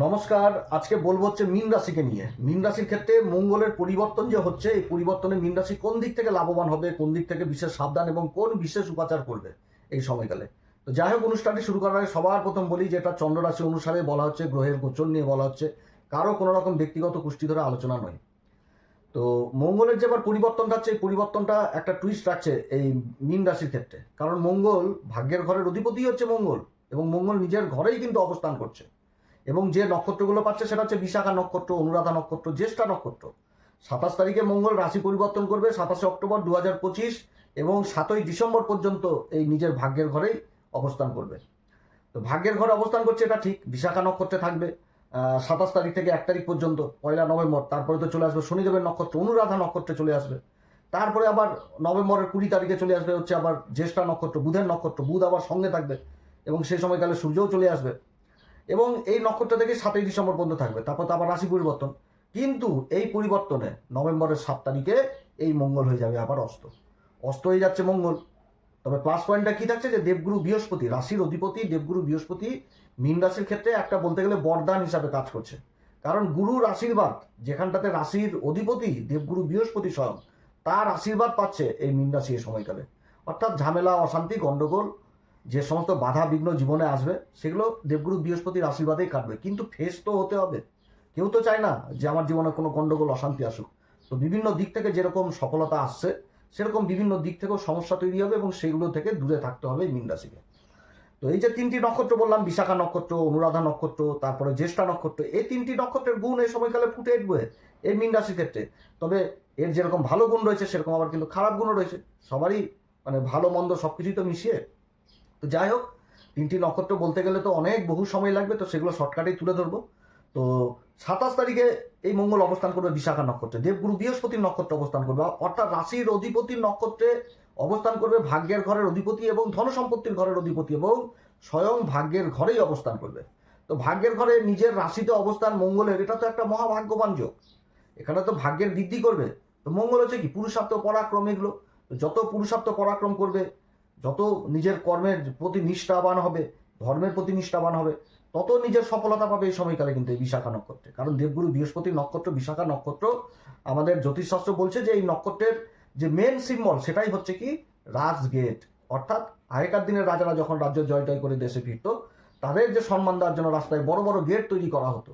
নমস্কার, আজকে বলব হচ্ছে মীন রাশিকে নিয়ে। মীন রাশির ক্ষেত্রে মঙ্গলের পরিবর্তন যে হচ্ছে, এই পরিবর্তনে মীন রাশি কোন দিক থেকে লাভবান হবে, কোন দিক থেকে বিশেষ সাবধান এবং কোন বিশেষ উপাচার করবে এই সময়কালে। তো যাই হোক, অনুষ্ঠানটি শুরু করার আগে সবার প্রথম বলি যে এটা চন্দ্র রাশি অনুসারে বলা হচ্ছে, গ্রহের গোচর নিয়ে বলা হচ্ছে। কারও কোনো রকম ব্যক্তিগত কুষ্টি ধরে আলোচনা নয়। তো মঙ্গলের যে এবার পরিবর্তনটা হচ্ছে এই পরিবর্তনটা একটা টুইস্ট রাখছে এই মীন রাশির ক্ষেত্রে। কারণ মঙ্গল ভাগ্যের ঘরের অধিপতি হচ্ছে মঙ্গল এবং মঙ্গল নিজের ঘরেই কিন্তু অবস্থান করছে। এবং যে নক্ষত্রগুলো পাচ্ছে সেটা হচ্ছে বিশাখা নক্ষত্র, অনুরাধা নক্ষত্র, জ্যেষ্ঠা নক্ষত্র। সাতাশ তারিখে মঙ্গল রাশি পরিবর্তন করবে, সাতাশে অক্টোবর দু হাজার পঁচিশ এবং সাতই ডিসেম্বর পর্যন্ত এই নিজের ভাগ্যের ঘরেই অবস্থান করবে। তো ভাগ্যের ঘরে অবস্থান করছে এটা ঠিক, বিশাখা নক্ষত্রে থাকবে সাতাশ তারিখ থেকে এক তারিখ পর্যন্ত, পয়লা নভেম্বর, তারপরে তো চলে আসবে শনিদেবের নক্ষত্র, অনুরাধা নক্ষত্রে চলে আসবে। তারপরে আবার নভেম্বরের কুড়ি তারিখে চলে আসবে হচ্ছে আবার জ্যেষ্ঠা নক্ষত্র, বুধের নক্ষত্র, বুধ আবার সঙ্গে থাকবে এবং সেই সময়কালে সূর্যও চলে আসবে। এবং এই নক্ষত্র থেকে সাতই ডিসেম্বর পর্যন্ত থাকবে, তারপর তো আবার রাশি পরিবর্তন। কিন্তু এই পরিবর্তনে নভেম্বরের সাত তারিখে এই মঙ্গল হয়ে যাবে, আবার অস্ত। অস্ত হয়ে যাচ্ছে মঙ্গল। তবে প্লাস পয়েন্টটা কি থাকছে যে দেবগুরু বৃহস্পতি, রাশির অধিপতি, দেবগুরু বৃহস্পতি, মীন রাশির ক্ষেত্রে একটা বলতে গেলে বরদান হিসাবে কাজ করছে। কারণ গুরুর আশীর্বাদ, যেখানটাতে রাশির অধিপতি, দেবগুরু বৃহস্পতি স্বয়ং, তার আশীর্বাদ পাচ্ছে এই মীন রাশি এই সময়কালে। অর্থাৎ ঝামেলা, অশান্তি গণ্ডগোল যে সমস্ত বাধা বিঘ্ন জীবনে আসবে, সেগুলো দেবগুরু বৃহস্পতির আশীর্বাদেই কাটবে। কিন্তু ফেস তো হতে হবে। কেউ তো চায় না যে আমার জীবনে কোনো গণ্ডগোল অশান্তি আসুক। তো বিভিন্ন দিক থেকে যেরকম সফলতা আসছে, সেরকম বিভিন্ন দিক থেকেও সমস্যা তৈরি হবে এবং সেগুলো থেকে দূরে থাকতে হবে মীন রাশিকে। তো এই যে তিনটি নক্ষত্র বললাম, বিশাখা নক্ষত্র, অনুরাধা নক্ষত্র, তারপরে জ্যেষ্ঠা নক্ষত্র, এই তিনটি নক্ষত্রের গুণ এই সময়কালে ফুটে উঠবে এই মীন রাশির ক্ষেত্রে। তবে এর যেরকম ভালো গুণ রয়েছে, সেরকম আবার কিন্তু খারাপ গুণও রয়েছে। সবারই মানে ভালো, মন্দ সব কিছুই তো মিশিয়ে তো যাই হোক, তিনটি নক্ষত্র বলতে গেলে তো অনেক বহু সময় লাগবে, তো সেগুলো শর্টকাটেই তুলে ধরবো। তো সাতাশ তারিখে এই মঙ্গল অবস্থান করবে বিশাখা নক্ষত্রে, দেবগুরু বৃহস্পতির নক্ষত্রে অবস্থান করবে, অর্থাৎ রাশির অধিপতির নক্ষত্রে অবস্থান করবে ভাগ্যের ঘরের অধিপতি এবং ধন সম্পত্তির ঘরের অধিপতি এবং স্বয়ং ভাগ্যের ঘরেই অবস্থান করবে। তো ভাগ্যের ঘরে নিজের রাশিতে অবস্থান, মঙ্গলের, এটা তো একটা মহাভাগ্যবান যোগ। এখানে তো ভাগ্যের বৃদ্ধি করবে, তো মঙ্গল হচ্ছে কি, পুরুষার্থ পরাক্রম এগুলো। যত পুরুষার্থ পরাক্রম করবে যত নিজের কর্মের প্রতি নিষ্ঠাবান হবে, ধর্মের প্রতি নিষ্ঠাবান হবে, তত নিজের সফলতা পাবে এই সময়কালে কিন্তু এই বিশাখা নক্ষত্রে। কারণ দেবগুরু বৃহস্পতি নক্ষত্র, বিশাখা নক্ষত্র, আমাদের জ্যোতিষশাস্ত্র বলছে যে এই নক্ষত্রের যে মেন সিম্বল সেটাই হচ্ছে কি? রাজগেট অর্থাৎ আগেকার দিনের রাজারা যখন রাজ্য জয় টয় করে দেশে ফিরত, তাদের যে সম্মান দেওয়ার জন্য রাস্তায় বড় বড় গেট তৈরি করা হতো,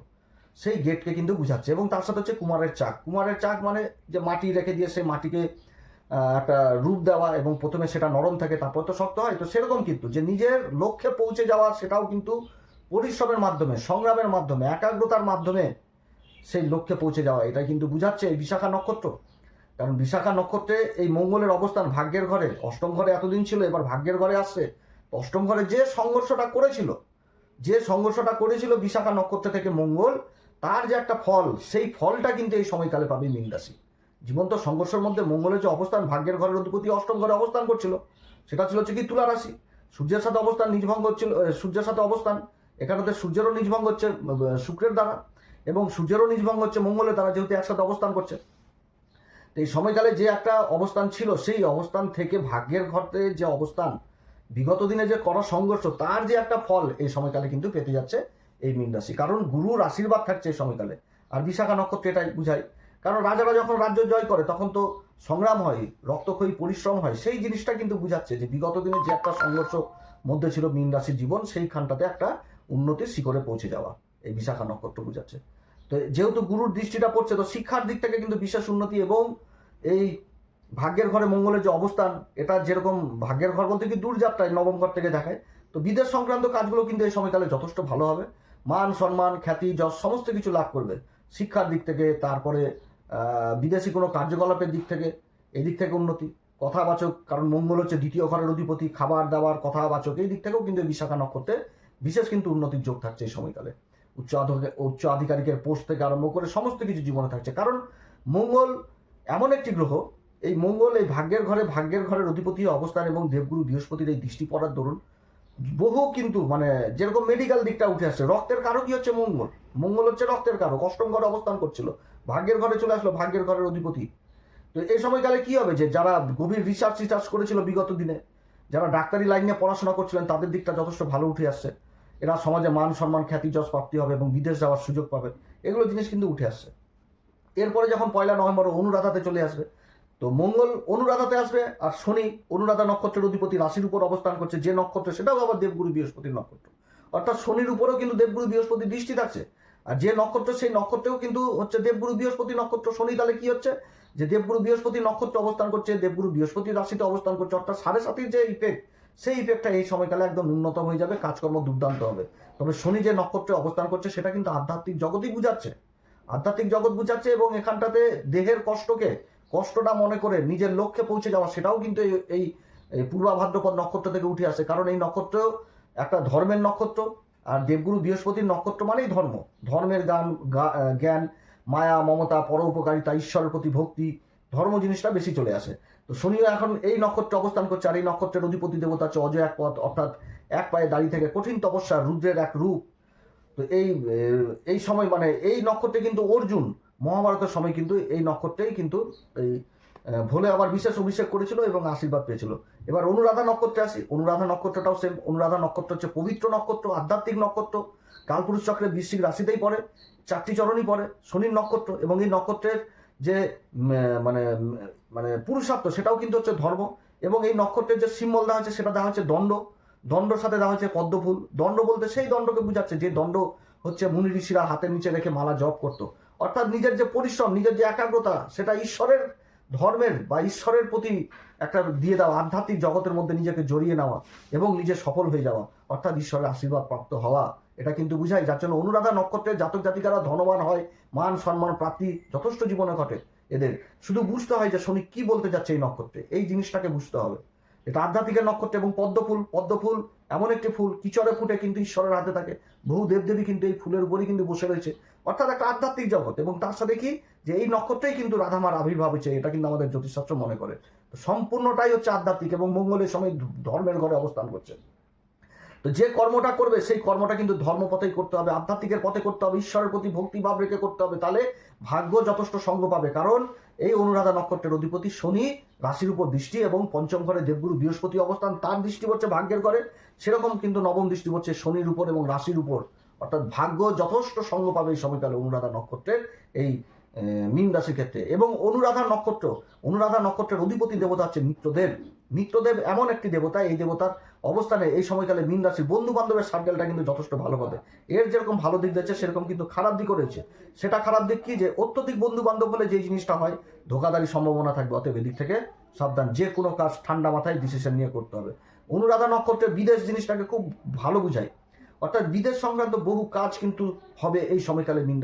সেই গেটকে কিন্তু বুঝাচ্ছে। এবং তার সাথে হচ্ছে কুমারের চাক। কুমারের চাক মানে যে মাটি রেখে দিয়ে সেই মাটিকে একটা রূপ দেওয়া এবং প্রথমে সেটা নরম থাকে, তারপর তো শক্ত হয়। তো সেরকম কিন্তু যে নিজের লক্ষ্যে পৌঁছে যাওয়া, সেটাও কিন্তু পরিশ্রমের মাধ্যমে, সংগ্রামের মাধ্যমে, একাগ্রতার মাধ্যমে সেই লক্ষ্যে পৌঁছে যাওয়া, এটা কিন্তু বুঝাচ্ছে এই বিশাখা নক্ষত্র। কারণ বিশাখা নক্ষত্রে এই মঙ্গলের অবস্থান ভাগ্যের ঘরে। অষ্টম ঘরে এতদিন ছিল, এবার ভাগ্যের ঘরে আসছে। অষ্টম ঘরে যে সংঘর্ষটা করেছিল, যে সংঘর্ষটা করেছিল বিশাখা নক্ষত্র থেকে মঙ্গল, তার যে একটা ফল, সেই ফলটা কিন্তু এই সময়কালে পাবে মীন রাশি জীবন্ত সংঘর্ষের মধ্যে মঙ্গলের যে অবস্থান, ভাগ্যের ঘরের অধিপতি অষ্টম ঘরে অবস্থান করছিল, সেটা ছিল হচ্ছে কি তুলা রাশি। সূর্যের সাথে অবস্থান নিজভঙ্গ হচ্ছিল সূর্যের সাথে অবস্থান। এখানেতে সূর্যেরও নিজভঙ্গ হচ্ছে শুক্রের দ্বারা, এবং সূর্যেরও নিজভঙ্গ হচ্ছে মঙ্গলের দ্বারা, যেহেতু একসাথে অবস্থান করছে। তো এই সময়কালে যে একটা অবস্থান ছিল, সেই অবস্থান থেকে ভাগ্যের ঘরে যে অবস্থান, বিগত দিনে যে করা সংঘর্ষ, তার যে একটা ফল এই সময়কালে কিন্তু পেতে যাচ্ছে এই মীন রাশি। কারণ গুরুর আশীর্বাদ থাকছে এই সময়কালে। আর বিশাখা নক্ষত্র এটাই বুঝায়। কারণ রাজারা যখন রাজ্য জয় করে, তখন তো সংগ্রাম হয়, রক্তক্ষয়ী পরিশ্রম হয়। সেই জিনিসটা কিন্তু বুঝাচ্ছে যে বিগত দিনে যে একটা সংঘর্ষ মধ্যে ছিল মীন রাশির জীবন, সেইখানটাতে একটা উন্নতির শিখরে পৌঁছে যাওয়া। এই বিশাখা নক্ষত্র বুঝাচ্ছে। তো যেহেতু গুরুর দৃষ্টিটা পড়ছে, তো শিক্ষার দিক থেকে কিন্তু বিশেষ উন্নতি এবং এই ভাগ্যের ঘরে মঙ্গলের যে অবস্থান, এটা যেরকম ভাগ্যের ঘর বলতে কি দূর যাত্রায় নবম ঘর থেকে দেখায়, তো বিদেশ সংক্রান্ত কাজগুলো কিন্তু এই সময়কালে যথেষ্ট ভালো হবে। মান, সম্মান, খ্যাতি, যশ, সমস্ত কিছু লাভ করবে। শিক্ষার দিক থেকে তারপরে বিদেশি কোনো কার্যকলাপের দিক থেকে, এদিক থেকে উন্নতি, কথাবাচক, কারণ মঙ্গল হচ্ছে দ্বিতীয় ঘরের অধিপতি, খাবার দাবার, কথাবাচক, এই দিক থেকেও কিন্তু বিশাখা নক্ষত্রে বিশেষ কিন্তু উন্নতির যোগ থাকছে এই সময়কালে। উচ্চ উচ্চ আধিকারিকের পোস্ট থেকে আরম্ভ করে সমস্ত কিছু জীবনে থাকছে। কারণ মঙ্গল এমন একটি গ্রহ, এই মঙ্গল এই ভাগ্যের ঘরে, ভাগ্যের ঘরের অধিপতি অবস্থান এবং দেবগুরু বৃহস্পতির এই দৃষ্টি পড়ার দরুন বহু কিন্তু মানে যেরকম মেডিকেল দিকটা উঠে আসছে, রক্তের কারকই হচ্ছে মঙ্গল। মঙ্গল হচ্ছে রক্তের কারক, অষ্টম ঘরে অবস্থান করছিল। ভাগ্যের ঘরে চলে আসলো, ভাগ্যের ঘরের অধিপতি। তো এই সময়কালে কি হবে যে, যারা গভীর রিসার্চ রিসার্চ করেছিল বিগত দিনে, যারা ডাক্তারি লাইন নিয়ে পড়াশোনা করছিলেন, তাদের দিকটা যথেষ্ট ভালো উঠে আসছে। এরা সমাজে মান সম্মান, খ্যাতি, যশ, প্রাপ্তি হবে এবং বিদেশ যাওয়ার সুযোগ পাবে। এগুলো জিনিস কিন্তু উঠে আসছে। এরপরে যখন পয়লা নভেম্বর অনুরাধাতে চলে আসবে, তো মঙ্গল অনুরাধাতে আসবে আর শনি অনুরাধা নক্ষত্রের অধিপতি রাশির উপর অবস্থান করছে। যে নক্ষত্র, সেটাও আবার দেবগুরু বৃহস্পতির নক্ষত্র। অর্থাৎ শনির উপরেও কিন্তু দেবগুরু বৃহস্পতি দৃষ্টি থাকছে। আর যে নক্ষত্র সেই নক্ষত্রেও কিন্তু হচ্ছে দেবগুরু বৃহস্পতি নক্ষত্র, শনি তাহলে কি হচ্ছে? যে দেবগুরু বৃহস্পতি নক্ষত্র অবস্থান করছে, দেবগুরু বৃহস্পতি রাশিতে অবস্থান করছে, অর্থাৎ সাড়ে সাতির যে ইফেক্ট সেই ইফেক্টটা এই সময়কালে একদম ন্যূনতম হয়ে যাবে, কাজকর্ম দুর্দান্ত হবে। তবে শনি যে নক্ষত্রে অবস্থান করছে, সেটা কিন্তু আধ্যাত্মিক জগতই বুঝাচ্ছে। আধ্যাত্মিক জগৎ বুঝাচ্ছে এবং এখানটাতে দেহের কষ্টকে, কষ্টটা মনে করে নিজের লক্ষ্যে পৌঁছে যাওয়া, সেটাও কিন্তু এই- এই নক্ষত্র থেকে উঠে আসে। কারণ এই নক্ষত্র একটা ধর্মের নক্ষত্র আর দেবগুরু বৃহস্পতির নক্ষত্র মানেই ধর্ম। ধর্মের গান জ্ঞান, মায়া, মমতা পরোপকারিতা ঈশ্বরের প্রতি ভক্তি, ধর্ম জিনিসটা বেশি চলে আসে। তো শনিও এখন এই নক্ষত্রে অবস্থান করছে আর এই নক্ষত্রের অধিপতি দেবতা হচ্ছে অজয় এক পথ, অর্থাৎ এক পায়ে দাঁড়িয়ে থেকে কঠিন তপস্যা, রুদ্রের এক রূপ। তো এই এই সময় মানে এই নক্ষত্রে কিন্তু অর্জুন, মহাভারতের সময় কিন্তু এই নক্ষত্রেই কিন্তু এই ভোলে আবার বিশেষ অভিষেক করেছিল এবং আশীর্বাদ পেয়েছিল। এবার অনুরাধা নক্ষত্রে আসি। অনুরাধা নক্ষত্রটাও সেম অনুরাধা নক্ষত্র হচ্ছে পবিত্র নক্ষত্র, আধ্যাত্মিক নক্ষত্র। কালপুরুষ চক্রের বৃশ্চিক রাশিতেই পড়ে, চারটি চরণই পড়ে, শনির নক্ষত্র এবং এই নক্ষত্রের যে মানে মানে পুরুষার্থ সেটাও কিন্তু হচ্ছে ধর্ম এবং এই নক্ষত্রের যে সিম্বল দেওয়া হচ্ছে সেটা দেওয়া হচ্ছে দণ্ড। দণ্ডর সাথে দেওয়া হচ্ছে পদ্মফুল। দণ্ড বলতে সেই দণ্ডকে বোঝাচ্ছে যে দণ্ড হচ্ছে মুনি ঋষিরা হাতের নিচে রেখে মালা জপ করতো। অর্থাৎ নিজের যে পরিশ্রম, নিজের যে একাগ্রতা, সেটা ঈশ্বরের ধর্মের বা ঈশ্বরের প্রতি একটা দিয়ে দেওয়া আধ্যাত্মিক জগতের মধ্যে নিজেকে জড়িয়ে নেওয়া এবং নিজে সফল হয়ে যাওয়া, অর্থাৎ ঈশ্বরের আশীর্বাদ প্রাপ্ত হওয়া। এটা কিন্তু বুঝায় যার জন্য অনুরাধা নক্ষত্রের জাতক জাতিকারা ধনবান হয়, মান সম্মান প্রাপ্তি যথেষ্ট জীবনে ঘটে এদের। শুধু বুঝতে হয় যে শনি কি বলতে যাচ্ছে এই নক্ষত্রে, এই জিনিসটাকে বুঝতে হবে। এটা আধ্যাত্মিকের নক্ষত্র এবং পদ্মফুল পদ্মফুল এমন একটি ফুল কিচরে ফুটে কিন্তু ঈশ্বরের হাতে থাকে। বহু দেবদেবী কিন্তু এই ফুলের উপরই কিন্তু বসে রয়েছে। অর্থাৎ একটা আধ্যাত্মিক জগৎ এবং তার সাথে কি? যে এই নক্ষত্রেই কিন্তু রাধামার আবির্ভাব হয়েছে, এটা কিন্তু আমাদের জ্যোতিষশাস্ত্র মনে করে। তো সম্পূর্ণটাই হচ্ছে আধ্যাত্মিক এবং মঙ্গলের সময় ধর্মের ঘরে অবস্থান করছে। তো যে কর্মটা করবে, সেই কর্মটা কিন্তু ধর্মপথেই করতে হবে, আধ্যাত্মিকের পথে করতে হবে, ঈশ্বরের প্রতি ভক্তিভাব রেখে করতে হবে। তাহলে ভাগ্য যথেষ্ট সঙ্গ পাবে। কারণ এই অনুরাধা নক্ষত্রের অধিপতি শনি রাশির উপর দৃষ্টি এবং পঞ্চম ঘরে দেবগুরু বৃহস্পতি অবস্থান, তার দৃষ্টি পড়ছে ভাগ্যের ঘরে। সেরকম কিন্তু নবম দৃষ্টি পড়ছে শনির উপর এবং রাশির উপর। অর্থাৎ ভাগ্য যথেষ্ট সঙ্গ পাবে এই সময়কালে অনুরাধা নক্ষত্রের এই মীন রাশির ক্ষেত্রে। এবং অনুরাধা নক্ষত্র, অনুরাধা নক্ষত্রের অধিপতি দেবতা হচ্ছে মিত্রদেব। মিত্রদেব এমন একটি দেবতা, এই দেবতার অবস্থানে এই সময়কালে মীন রাশির বন্ধু বান্ধবের সার্কেলটা কিন্তু যথেষ্ট ভালো পাবে এর যেরকম ভালো দিক রয়েছে, সেরকম কিন্তু খারাপ দিকও রয়েছে। সেটা খারাপ দিক কি যে, অত্যধিক বন্ধু বান্ধব হলে যে জিনিসটা হয় ধোকাদারির সম্ভাবনা থাকবে। অতএব এদিক থেকে সাবধান, যে কোনো কাজ ঠান্ডা মাথায় ডিসিশন নিয়ে করতে হবে। অনুরাধা নক্ষত্রের বিদেশ জিনিসটাকে খুব ভালো বুঝায়। অর্থাৎ বিদেশ সংক্রান্ত বহু কাজ কিন্তু হবে এই সময়কালে মীন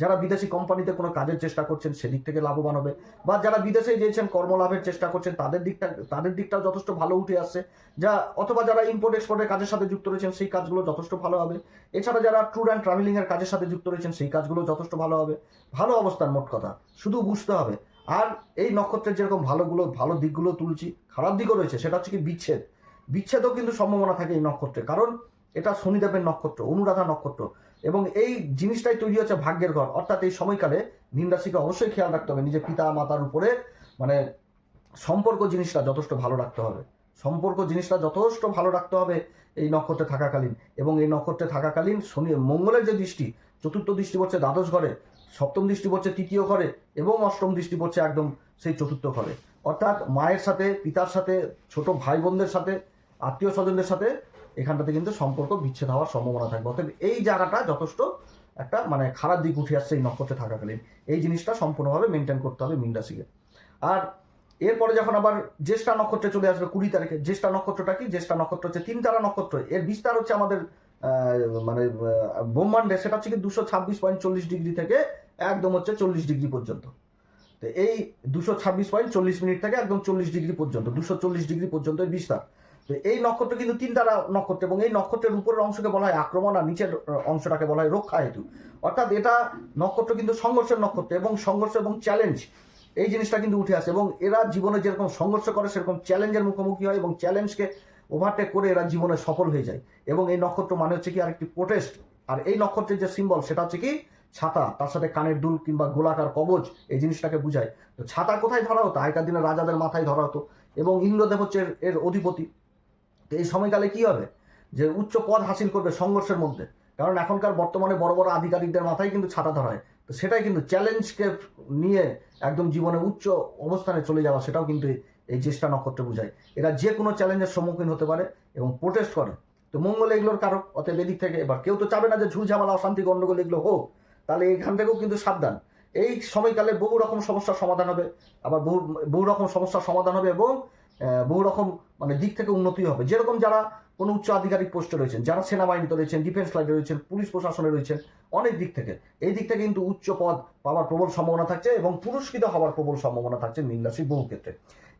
যারা বিদেশি কোম্পানিতে কোনো কাজের চেষ্টা করছেন, সেদিক থেকে লাভবান হবে। বা যারা বিদেশে গিয়েছেন, কর্মলাভের চেষ্টা করছেন, তাদের দিকটা তাদের দিকটাও যথেষ্ট ভালো উঠে আসছে। যা অথবা যারা ইম্পোর্ট এক্সপোর্টের কাজের সাথে যুক্ত রয়েছেন, সেই কাজগুলো যথেষ্ট ভালো হবে। এছাড়া যারা ট্যুর অ্যান্ড ট্রাভেলিংয়ের কাজের সাথে যুক্ত রয়েছেন, সেই কাজগুলো যথেষ্ট ভালো হবে। ভালো অবস্থান মোট কথা, শুধু বুঝতে হবে। আর এই নক্ষত্রের যেরকম ভালোগুলো, ভালো দিকগুলো তুলছি, খারাপ দিকও রয়েছে, সেটা হচ্ছে কি বিচ্ছেদ। বিচ্ছেদও কিন্তু সম্ভাবনা থাকে এই নক্ষত্রে। কারণ এটা শনিদেবের নক্ষত্র, অনুরাধা নক্ষত্র। এবং এই জিনিসটাই তৈরি হচ্ছে ভাগ্যের ঘর। অর্থাৎ এই সময়কালে মীন রাশিকে অবশ্যই খেয়াল রাখতে হবে, নিজের পিতা মাতার উপরে মানে সম্পর্ক জিনিসটা যথেষ্ট ভালো রাখতে হবে। সম্পর্ক জিনিসটা যথেষ্ট ভালো রাখতে হবে এই নক্ষত্রে থাকাকালীন। এবং এই নক্ষত্রে থাকাকালীন শনি, মঙ্গলের যে দৃষ্টি, চতুর্থ দৃষ্টি পড়ছে দ্বাদশ ঘরে, সপ্তম দৃষ্টি পড়ছে তৃতীয় ঘরে, এবং অষ্টম দৃষ্টি পড়ছে একদম সেই চতুর্থ ঘরে। অর্থাৎ মায়ের সাথে, পিতার সাথে, ছোট ভাই বোনদের সাথে আত্মীয় স্বজনদের সাথে এখানটাতে কিন্তু সম্পর্ক বিচ্ছেদ হওয়ার সম্ভাবনা থাকবে। অতএব এই জায়গাটা যথেষ্ট একটা মানে খারাপ দিক উঠে আসছে এই নক্ষত্রে থাকাকালীন। এই জিনিসটা সম্পূর্ণভাবে মেনটেন করতে হবে মীন রাশিকে আর এরপরে যখন আবার জ্যেষ্ঠা নক্ষত্রে চলে আসবে কুড়ি তারিখে, জ্যেষ্ঠা নক্ষত্রটা কি? জ্যেষ্ঠা নক্ষত্র হচ্ছে তিন তারা নক্ষত্র। এর বিস্তার হচ্ছে আমাদের মানে ব্রহ্মাণ্ডে সেটা হচ্ছে কি দুশো ছাব্বিশ পয়েন্ট চল্লিশ ডিগ্রি থেকে একদম হচ্ছে চল্লিশ ডিগ্রি পর্যন্ত। তো এই দুশো ছাব্বিশ পয়েন্ট চল্লিশ মিনিট থেকে একদম চল্লিশ ডিগ্রি পর্যন্ত, দুশো চল্লিশ ডিগ্রি পর্যন্ত বিস্তার। এই নক্ষত্র কিন্তু তিন তারা নক্ষত্র এবং এই নক্ষত্রের উপরের অংশকে বলা হয় আক্রমণ আর নিচের অংশটাকে বলা হয় রক্ষা হেতু। অর্থাৎ এটা নক্ষত্র কিন্তু সংঘর্ষের নক্ষত্র এবং সংঘর্ষ এবং চ্যালেঞ্জ এই জিনিসটা কিন্তু উঠে আসে এবং এরা জীবনে যেরকম সংঘর্ষ করে, সেরকম চ্যালেঞ্জের মুখোমুখি হয় এবং চ্যালেঞ্জকে ওভারটেক করে এরা জীবনে সফল হয়ে যায়। এবং এই নক্ষত্র মানে হচ্ছে কি আরেকটি প্রোটেস্ট আর এই নক্ষত্রের যে সিম্বল সেটা হচ্ছে কি ছাতা। তার সাথে কানের দুল কিংবা গোলাকার কবচ এই জিনিসটাকে বুঝায়। তো ছাতা কোথায় ধরা হতো? আগেকার দিনে রাজাদের মাথায় ধরা হতো এবং ইন্দ্রদেব হচ্ছে এর- এর অধিপতি। তো এই সময়কালে কি হবে? যে উচ্চ পদ হাসিল করবে সংঘর্ষের মধ্যে। কারণ এখনকার বর্তমানে বড় বড় আধিকারিকদের মাথায় কিন্তু ছাতা ধরা হয়। তো সেটাই কিন্তু চ্যালেঞ্জকে নিয়ে একদম জীবনে উচ্চ অবস্থানে চলে যাওয়া, সেটাও কিন্তু এই জ্যেষ্ঠা নক্ষত্র বোঝায়। এরা যে কোনো চ্যালেঞ্জের সম্মুখীন হতে পারে এবং প্রোটেস্ট করে। তো মঙ্গল এগুলোর কারক অতএব এদিক থেকে এবার কেউ তো চাবে না যে ঝুল ঝামেলা, অশান্তি গণ্ডগোল এগুলো হোক। তাহলে এখান থেকেও কিন্তু সাবধান। এই সময়কালে বহু রকম সমস্যার সমাধান হবে। আবার বহু বহু রকম সমস্যার সমাধান হবে এবং বহু রকম মানে দিক থেকে উন্নতি হবে। যেরকম যারা কোনো উচ্চ আধিকারিক পোস্টে রয়েছেন, যারা সেনাবাহিনীতে রয়েছেন ডিফেন্স লাইনে রয়েছেন, পুলিশ প্রশাসনে রয়েছেন, অনেক দিক থেকে। এই দিক থেকে কিন্তু উচ্চ পদ পাওয়ার প্রবল সম্ভাবনা থাকছে এবং পুরস্কৃত হওয়ার প্রবল সম্ভাবনা থাকছে মীন রাশির বহু ক্ষেত্রে।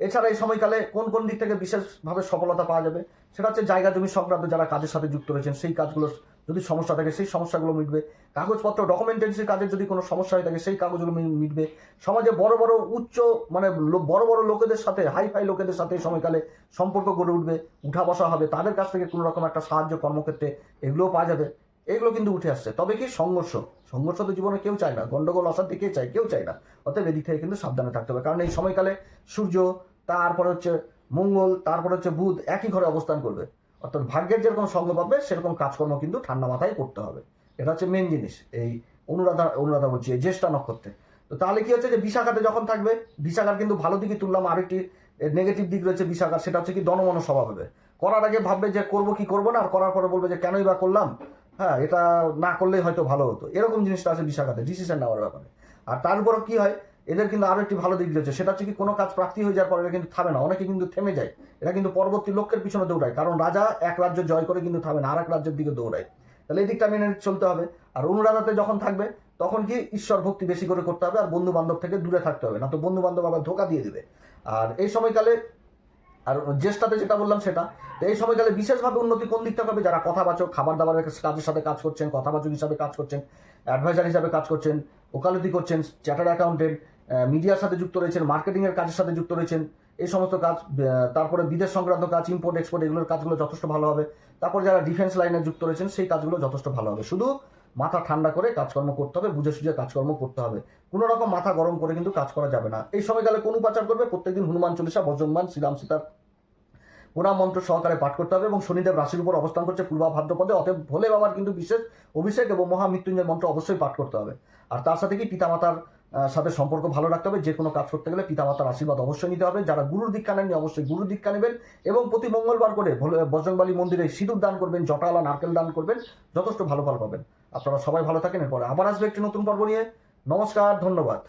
এছাড়া এই সময়কালে কোন কোন দিক থেকে বিশেষভাবে সফলতা পাওয়া যাবে, সেটা হচ্ছে জায়গা জমি সংক্রান্ত যারা কাজের সাথে যুক্ত রয়েছেন, সেই কাজগুলোর যদি সমস্যা থাকে, সেই সমস্যাগুলো মিটবে। কাগজপত্র ডকুমেন্টেন্সির কাজের যদি কোনো সমস্যা হয়ে থাকে, সেই কাগজগুলো মিটবে। সমাজে বড় বড় উচ্চ মানে বড় বড় লোকেদের সাথে হাই ফাই লোকেদের সাথে সময়কালে সম্পর্ক গড়ে উঠবে, উঠা বসা হবে। তাদের কাছ থেকে কোনো রকম একটা সাহায্য কর্মক্ষেত্রে এগুলোও পাওয়া যাবে। এগুলো কিন্তু উঠে আসছে। তবে কি সংঘর্ষ? সংঘর্ষ তো জীবনে কেউ চায় না। গন্ডগোল অশান্তি কে চায়? কেউ চায় না। অতএব এদিক থেকে কিন্তু সাবধানে থাকতে হবে। কারণ এই সময়কালে সূর্য, তারপরে হচ্ছে মঙ্গল, তারপরে হচ্ছে বুধ একই ঘরে অবস্থান করবে। অর্থাৎ ভাগ্যের যেরকম সঙ্গ পাবে সেরকম কাজকর্ম কিন্তু ঠান্ডা মাথায় করতে হবে। এটা হচ্ছে মেন জিনিস এই অনুরাধা অনুরাধা বলছি, এই জ্যেষ্ঠা নক্ষত্রে। তো তাহলে কি হচ্ছে যে বিশাখাতে যখন থাকবে, বিশাখার কিন্তু ভালো দিকে তুললাম, আরেকটি নেগেটিভ দিক রয়েছে বিশাখার, সেটা হচ্ছে কি দনমন স্বভাব হবে। করার আগে ভাববে যে করব কি করব না, আর করার পরে বলবে যে কেনই বা করলাম হ্যাঁ এটা না করলেই হয়তো ভালো হতো। এরকম জিনিসটা আছে বিশাখাতে ডিসিশন নেওয়ার ব্যাপারে। আর তার উপরও কি হয় এদের কিন্তু আরও একটি ভালো দিক রয়েছে। সেটা হচ্ছে কি, কোনো কাজ প্রাপ্তি হয়ে যাওয়ার পরে এরা কিন্তু থামে না। অনেকে কিন্তু থেমে যায়। এরা কিন্তু পরবর্তী লক্ষ্যের পিছনে দৌড়ায়। কারণ রাজা এক রাজ্য জয় করে কিন্তু থামে না আর এক রাজ্যের দিকে দৌড়ায়। তাহলে এই দিকটা মেনে চলতে হবে। আর অনুরাধাতে যখন থাকবে, তখন কি ঈশ্বর ভক্তি বেশি করে করতে হবে আর বন্ধু বান্ধব থেকে দূরে থাকতে হবে। না তো বন্ধু বান্ধব আবার ধোকা দিয়ে দিবে। আর এই সময়কালে, আর জ্যেষ্ঠাতে যেটা বললাম সেটা, তো এই সময়কালে বিশেষভাবে উন্নতি কোন দিকটা হবে যারা কথাবাচক খাবার দাবারের কাজের সাথে কাজ করছেন, কথাবাচক হিসাবে কাজ করছেন, অ্যাডভাইজার হিসাবে কাজ করছেন, ওকালতি করছেন চার্টার্ড অ্যাকাউন্টেন্ট মিডিয়ার সাথে যুক্ত রয়েছেন, মার্কেটিংয়ের কাজের সাথে যুক্ত রয়েছেন, এই সমস্ত কাজ তারপরে বিদেশ সংক্রান্ত কাজ ইম্পোর্ট এক্সপোর্ট এগুলোর কাজগুলো যথেষ্ট ভালো হবে। তারপর যারা ডিফেন্স লাইনে যুক্ত রয়েছেন, সেই কাজগুলো যথেষ্ট ভালো হবে। শুধু মাথা ঠান্ডা করে কাজকর্ম করতে হবে, বুঝে সুঝে কাজকর্ম করতে হবে। কোনো রকম মাথা গরম করে কিন্তু কাজ করা যাবে না। এই সময় গেলে কোন উপাচার করবে? প্রত্যেকদিন হনুমান চল্লিশা বজ্রমান শ্রীরাম সীতার প্রণাম মন্ত্র সহকারে পাঠ করতে হবে এবং শনিদেব রাশির উপর অবস্থান করছে পূর্বা ভাদ্রপদে অতএব ভোলে বাবার কিন্তু বিশেষ অভিষেক এবং মহামৃত্যুঞ্জয় মন্ত্র অবশ্যই পাঠ করতে হবে। আর তার সাথে কি পিতামাতার সাথে সম্পর্ক ভালো রাখতে হবে যে কোনো কাজ করতে গেলে পিতামাতার আশীর্বাদ অবশ্যই নিতে হবে। যারা গুরুর দীক্ষা নেননি, অবশ্যই গুরুর দীক্ষা নেবেন এবং প্রতি মঙ্গলবার করে বজরংবালী মন্দিরে সিঁদুর দান করবেন, জটালা, নারকেল দান করবেন, যথেষ্ট ভালো ফল পাবেন। আপনারা সবাই ভালো থাকেন, এরপরে আবার আসবে একটি নতুন পর্ব নিয়ে। নমস্কার, ধন্যবাদ।